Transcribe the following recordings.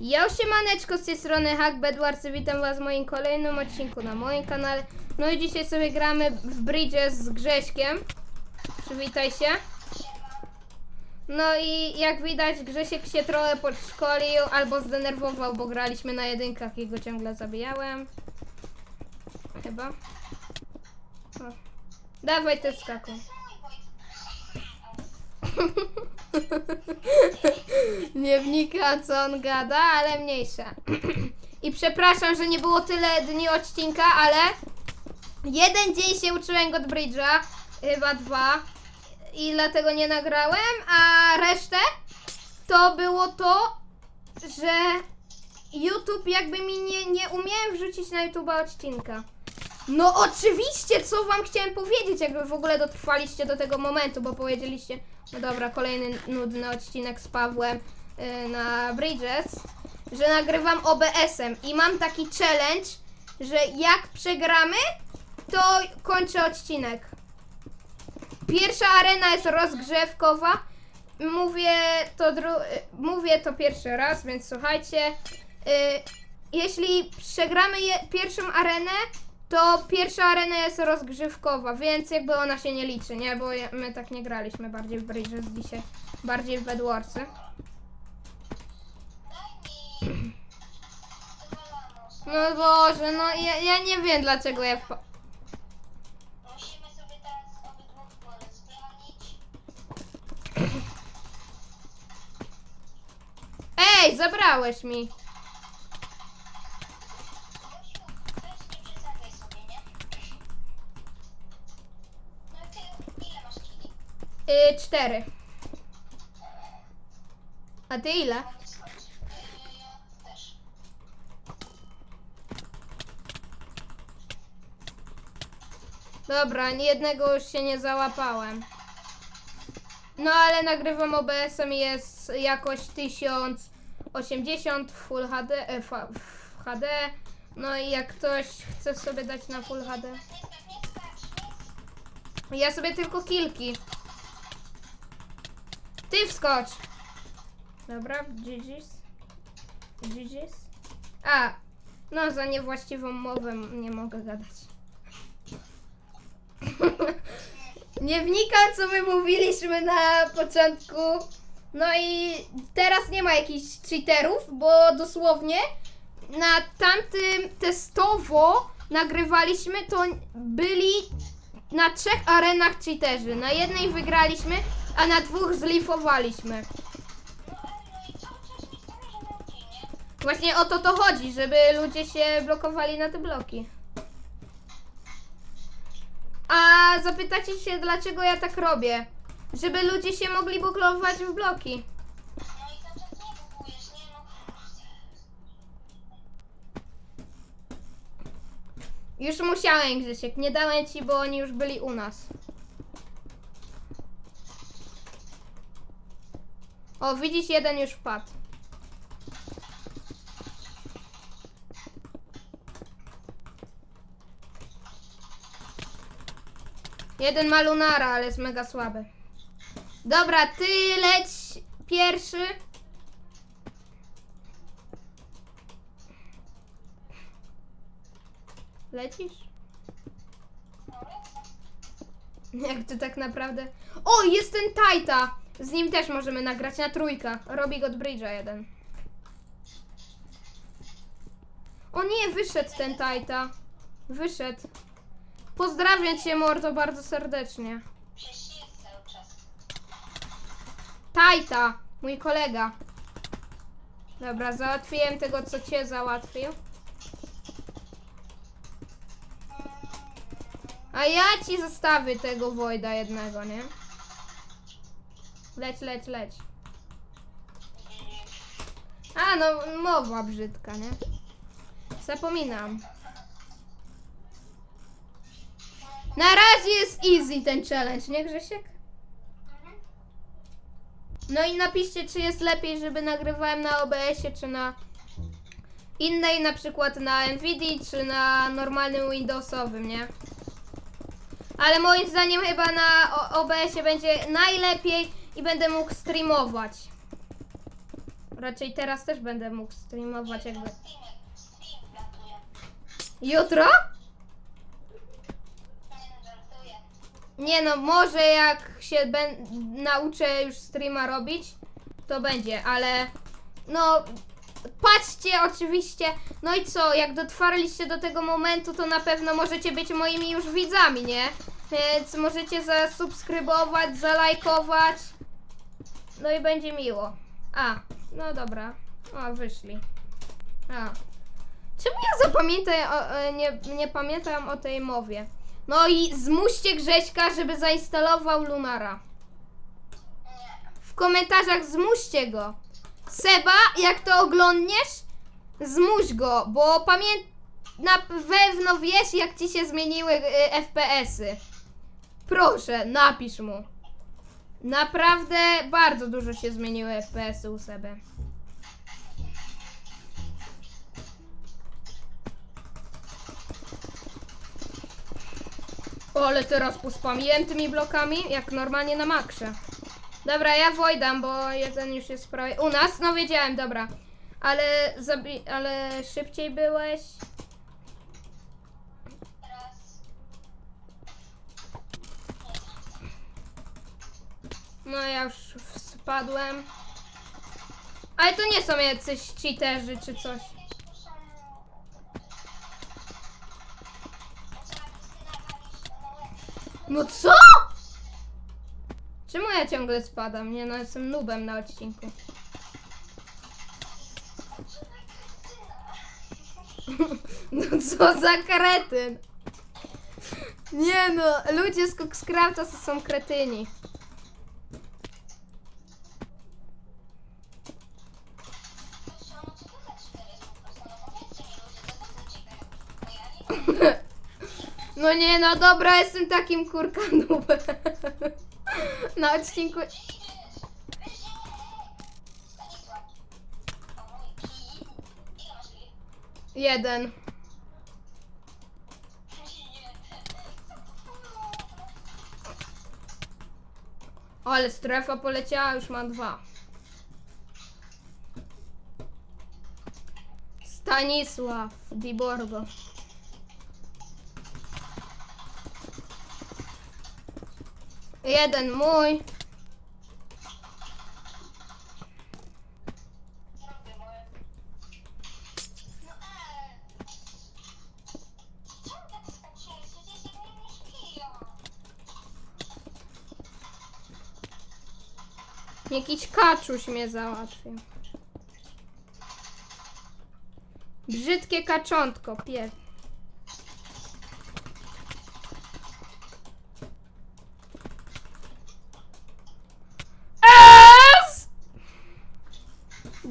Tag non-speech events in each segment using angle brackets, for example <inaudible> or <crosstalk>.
Ja siemaneczko z tej strony Hack Bedwars, witam was w moim kolejnym odcinku na moim kanale. No i dzisiaj sobie gramy w Bridges z Grześkiem. Przywitaj się. No i jak widać Grzesiek się trochę podszkolił albo zdenerwował, bo graliśmy na jedynkach i go ciągle zabijałem. Chyba. O. Dawaj ty skakuj. <laughs> Nie wnika co on gada, ale mniejsza. I przepraszam, że nie było tyle dni odcinka, ale jeden dzień się uczyłem Godbridge'a, chyba dwa i dlatego nie nagrałem, a resztę to było to, że YouTube jakby mi nie, nie umiałem wrzucić na YouTube odcinka. No oczywiście, co wam chciałem powiedzieć, jakby w ogóle dotrwaliście do tego momentu, bo powiedzieliście, no dobra, kolejny nudny odcinek z Pawłem y, na Bridges, że nagrywam OBS-em i mam taki challenge, że jak przegramy, to kończę odcinek. Pierwsza arena jest rozgrzewkowa. Mówię to, dru- y, mówię to pierwszy raz, więc słuchajcie. Y, jeśli przegramy pierwszą arenę, to pierwsza arena jest rozgrzewkowa, więc jakby ona się nie liczy, nie? Bo my tak nie graliśmy bardziej w Bridges dzisiaj, bardziej w Bedwarsy. No Boże, no ja, ja nie wiem dlaczego ja wpa- Musimy sobie. Ej, zabrałeś mi! Cztery. A ty ile? Dobra, ani jednego już się nie załapałem. No ale nagrywam OBS-em jest jakoś 1080 Full HD, e, HD. No i jak ktoś chce sobie dać na Full HD. Ja sobie tylko kilki. Ty wskocz. Dobra, GG's. GG's. A, no za niewłaściwą mowę nie mogę gadać. <laughs> nie wnikam, co my mówiliśmy na początku. No i teraz nie ma jakichś cheaterów, bo dosłownie na tamtym testowo nagrywaliśmy, to byli na trzech arenach cheaterzy. Na jednej wygraliśmy, a na dwóch zlifowaliśmy. Właśnie o to to chodzi, żeby ludzie się blokowali na te bloki. A zapytacie się, dlaczego ja tak robię? Żeby ludzie się mogli blokować w bloki. Już musiałem, Grzesiek, nie dałem ci, bo oni już byli u nas. O, widzisz, jeden już wpadł. Jeden ma lunara, ale jest mega słaby. Dobra, ty leć pierwszy. Lecisz? Jak ty tak naprawdę. O, jest ten Tajta! Z nim też możemy nagrać na trójkach. Robi Godbridge'a jeden. O nie, wyszedł ten Tajta. Wyszedł. Pozdrawiam cię, Mordo, bardzo serdecznie. Przecież cały czas. Tajta, mój kolega. Dobra, załatwiłem tego, co cię załatwił. A ja ci zostawię tego Wojda jednego, nie? Leć, leć, leć. A, no, mowa brzydka, nie? Zapominam. Na razie jest easy ten challenge, nie Grzesiek? No i napiszcie, czy jest lepiej, żeby nagrywałem na OBS-ie, czy na innej, na przykład na Nvidia, czy na normalnym Windowsowym, nie? Ale moim zdaniem chyba na OBS-ie będzie najlepiej i będę mógł streamować. raczej teraz też będę mógł streamować jakby. Jutro? Nie no, może jak się nauczę już streama robić, to będzie, ale no patrzcie oczywiście. No i co, jak dotrwaliście do tego momentu, to na pewno możecie być moimi już widzami, nie? Więc możecie zasubskrybować, zalajkować. No i będzie miło. A, no dobra. O, wyszli. A. Czemu ja zapamiętam, o, e, nie, nie pamiętam o tej mowie? No i zmuście Grześka, żeby zainstalował Lunara. W komentarzach zmuście go. Seba, jak to oglądniesz, zmuś go, bo pamię... na pewno wiesz, jak ci się zmieniły y, FPS-y. Proszę, napisz mu. Naprawdę bardzo dużo się zmieniły FPS-y u Seby. O, ale teraz pospamiłem tymi blokami, jak normalnie na makrze. Dobra, ja Wojdam, bo jeden już jest prawie... U nas? No wiedziałem, dobra. Ale, ale szybciej byłeś. Teraz... No ja już spadłem. Ale to nie są jacyś cheaterzy czy coś. No co? Czemu ja ciągle spadam? Nie no, jestem nubem na odcinku. <laughs> No co za kretyn? Nie no, ludzie z są kretyni. No nie no, dobra, jestem takim kurka nubem. Na odcinku... Jeden. Ale strefa poleciała, już mam dwa. Stanisław Diborgo. Jeden mój. Jakiś kaczuś mnie załatwił. Brzydkie kaczątko, pier.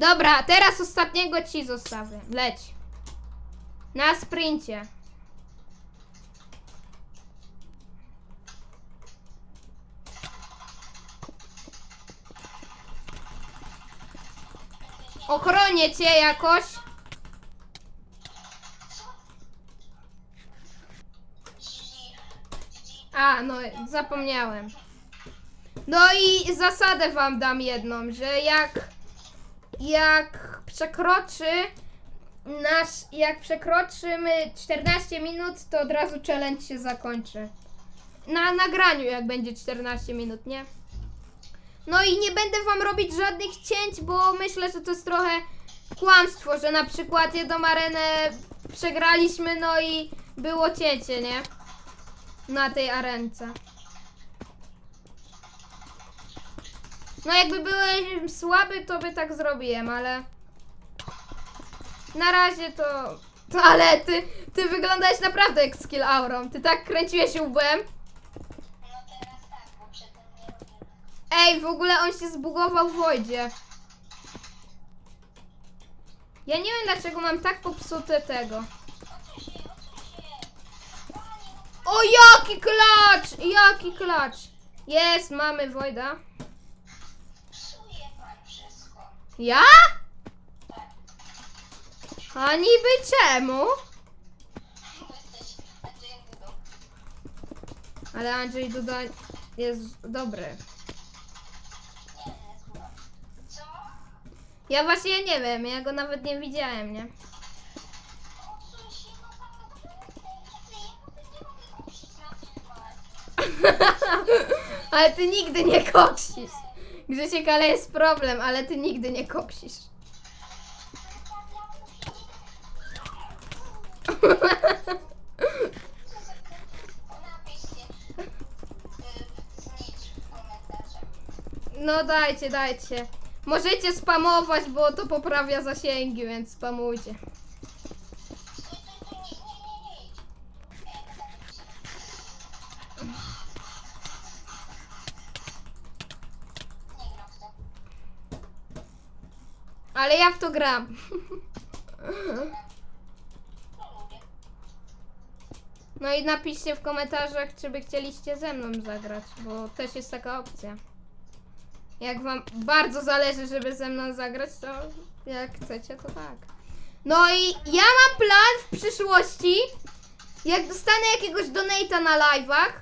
Dobra, teraz ostatniego ci zostawię. Leć. Na sprincie. Ochronię cię jakoś. A, no zapomniałem. No i zasadę wam dam jedną, że jak jak przekroczy nasz, jak przekroczymy 14 minut, to od razu challenge się zakończy. Na nagraniu jak będzie 14 minut, nie? No i nie będę wam robić żadnych cięć, bo myślę, że to jest trochę kłamstwo, że na przykład jedną arenę przegraliśmy, no i było cięcie, nie? Na tej arence. No jakby byłem słaby, to by tak zrobiłem, ale... Na razie to... to ale ty, ty wyglądałeś naprawdę jak skill aurą. Ty tak kręciłeś łbem. No teraz. Ej, w ogóle on się zbugował w wodzie. Ja nie wiem dlaczego mam tak popsute tego. Panie, O, jaki klacz! Jaki klacz! Jest, mamy Wojda. Ja? A niby czemu? Ale Andrzej Duda jest dobry. Ja właśnie nie wiem, ja go nawet nie widziałem, nie? <laughs> Ale ty nigdy nie koksisz. Grzesiek, ale jest problem, ale ty nigdy nie koksisz. No dajcie, dajcie. Możecie spamować, bo to poprawia zasięgi, więc spamujcie. Ale ja w to gram. No i napiszcie w komentarzach, czy by chcieliście ze mną zagrać, bo też jest taka opcja. Jak wam bardzo zależy, żeby ze mną zagrać, to jak chcecie, to tak. No i ja mam plan w przyszłości, jak dostanę jakiegoś donate'a na live'ach,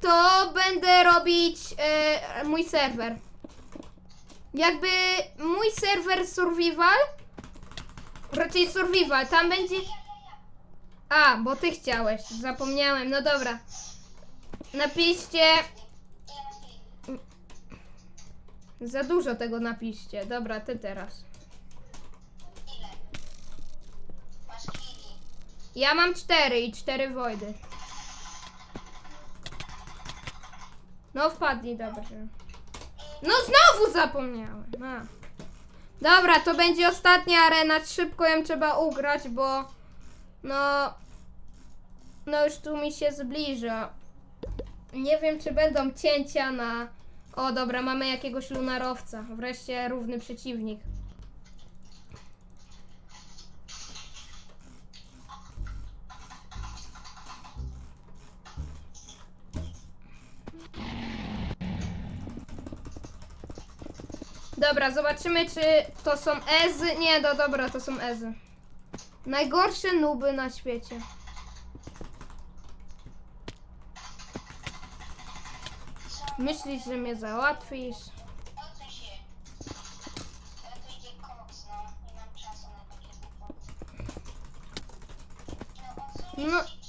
to będę robić e, mój serwer. Jakby mój serwer survival, raczej survival, tam będzie... A, bo ty chciałeś, zapomniałem, no dobra. Napiszcie, za dużo tego napiszcie. Dobra, ty teraz. Ja mam cztery i cztery wojdy. No wpadnij, dobrze. No znowu zapomniałem. A. Dobra, to będzie ostatnia arena. Szybko ją trzeba ugrać, bo no no już tu mi się zbliża. Nie wiem, czy będą cięcia na... O, dobra, mamy jakiegoś lunarowca. Wreszcie równy przeciwnik. Dobra, zobaczymy, czy to są Ezy. Nie, no dobra, to są Ezy. Najgorsze nuby na świecie. Myślisz, że mnie załatwisz? No.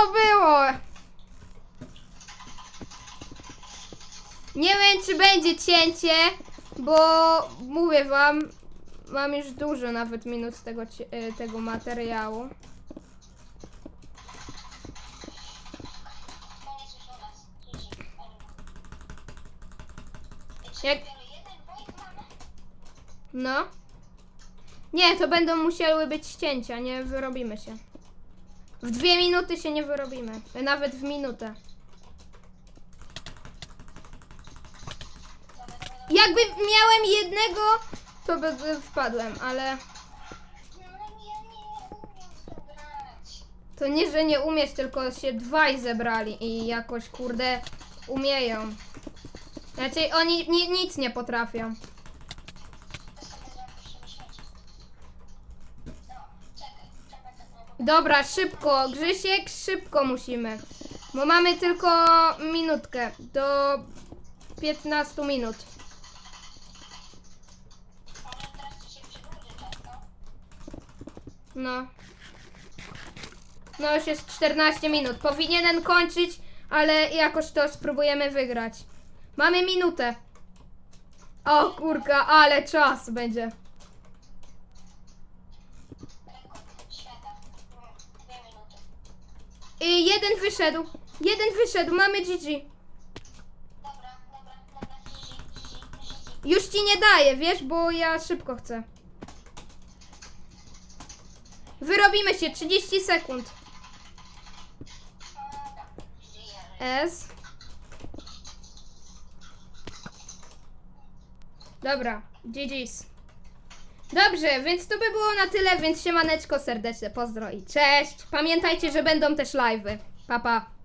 To było? Nie wiem, czy będzie cięcie, bo mówię wam, mam już dużo nawet minut tego, e, tego materiału. Jak-? No. Nie, to będą musiały być cięcia, nie wyrobimy się. W dwie minuty się nie wyrobimy. Nawet w minutę. Jakby miałem jednego, to by wpadłem, ale to nie, że nie umiesz, tylko się dwaj zebrali i jakoś, kurde, umieją. Raczej oni ni nic nie potrafią. Dobra, szybko, Grzysiek, szybko musimy. Bo mamy tylko minutkę, do 15 minut. No. No już jest 14 minut. Powinienem kończyć, ale jakoś to spróbujemy wygrać. Mamy minutę. O kurka, ale czas będzie. I jeden wyszedł. Jeden wyszedł, mamy GG. Dobra, dobra. Już ci nie daję, wiesz, bo ja szybko chcę. Wyrobimy się 30 sekund. S. Dobra, GG's. Dobrze, więc to by było na tyle, więc siemaneczko serdeczne, pozdro i cześć. Pamiętajcie, że będą też live'y. Pa, pa.